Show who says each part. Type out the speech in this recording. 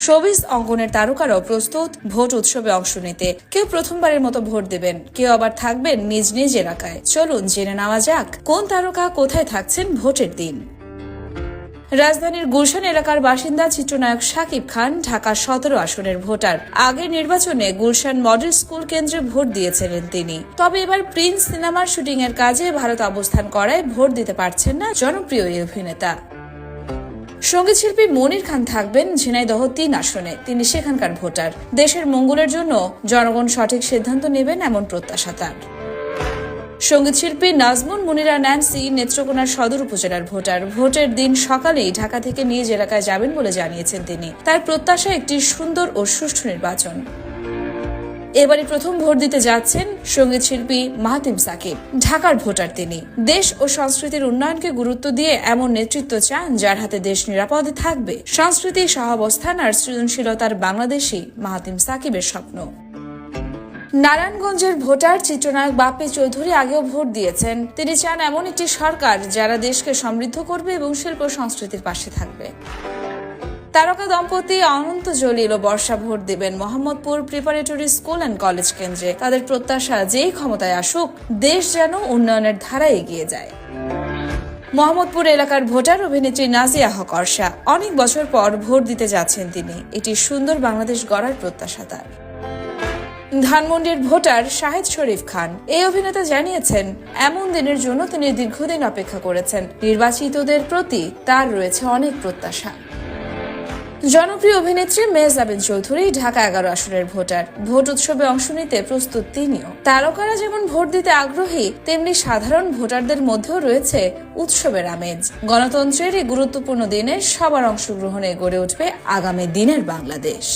Speaker 1: Showbiz অঙ্গনের তারকারাও প্রস্তুত vote উৎসবে অংশ নিতে। কেউ প্রথমবারের মতো ভোট দেবেন, কেউ আবার থাকবেন নিজ নিজ এলাকায়। চলুন জেনে নেওয়া যাক, কোন তারকা কোথায় থাকছেন ভোটের দিন। রাজধানীর গুলশান এলাকার বাসিন্দা চিত্রনায়ক শাকিব খান ঢাকা সতেরো আসনের ভোটার। আগের নির্বাচনে গুলশান মডেল স্কুল কেন্দ্রে ভোট দিয়েছিলেন তিনি। তবে এবার প্রিন্স সিনেমার শুটিং এর কাজে ভারত অবস্থান করায় ভোট দিতে পারছেন না জনপ্রিয় এই অভিনেতা। সংগীত শিল্পী মনির খান থাকবেন ঝিনাইদহ তিন আসনে। তিনি সেখানকার ভোটার। দেশের মঙ্গলের জন্য জনগণ সঠিক সিদ্ধান্ত নেবেন এমন প্রত্যাশা তার। সংগীত শিল্পী নাজমুন মুনিরা ন্যান্সি নেত্রকোনার সদর উপজেলার ভোটার। ভোটের দিন সকালেই ঢাকা থেকে নিজ এলাকায় যাবেন বলে জানিয়েছেন তিনি। তার প্রত্যাশা একটি সুন্দর ও সুষ্ঠু নির্বাচন। এবারে প্রথম ভোট দিতে যাচ্ছেন সংগীত শিল্পী মাহাতিম সাকিব। ঢাকার ভোটার তিনি। দেশ ও সংস্কৃতির উন্নয়নকে গুরুত্ব দিয়ে এমন নেতৃত্ব চান যার হাতে দেশ নিরাপদে থাকবে। সংস্কৃতি, সহাবস্থান আর সৃজনশীলতার বাংলাদেশই মাহাতিম সাকিবের স্বপ্ন। নারায়ণগঞ্জের ভোটার চিত্রনায়ক বাপ্পি চৌধুরী আগেও ভোট দিয়েছেন। তিনি চান এমন একটি সরকার যারা দেশকে সমৃদ্ধ করবে এবং শিল্প সংস্কৃতির পাশে থাকবে। তারকা দম্পতি অনন্ত জলিল ও বর্ষা ভোট দেবেন Mohammadpur preparatory school and college কেন্দ্রে। তাদের প্রত্যাশা যেই ক্ষমতায় আসুক, দেশ যেন উন্নয়নের ধারায় এগিয়ে যায়। মোহাম্মদপুর এলাকার ভোটার অভিনেত্রী নাজিয়া হক অর্ষা অনেক বছর পর ভোট দিতে যাচ্ছেন তিনি। এটি সুন্দর বাংলাদেশ গড়ার প্রত্যাশা তার। ধানমন্ডির ভোটার শাহেদ শরীফ খান এই অভিনেতা জানিয়েছেন, এমন দিনের জন্য তিনি দীর্ঘদিন অপেক্ষা করেছেন। নির্বাচিতদের প্রতি তার রয়েছে অনেক প্রত্যাশা। জনপ্রিয় অভিনেত্রী মেহজাবিন চৌধুরী ঢাকা এগারো আসনের ভোটার। ভোট উৎসবে অংশ নিতে প্রস্তুত তিনিও। তারকারা যেমন ভোট দিতে আগ্রহী, তেমনি সাধারণ ভোটারদের মধ্যেও রয়েছে উৎসবের আমেজ। গণতন্ত্রের এই গুরুত্বপূর্ণ দিনে সবার অংশগ্রহণে গড়ে উঠবে আগামী দিনের বাংলাদেশ।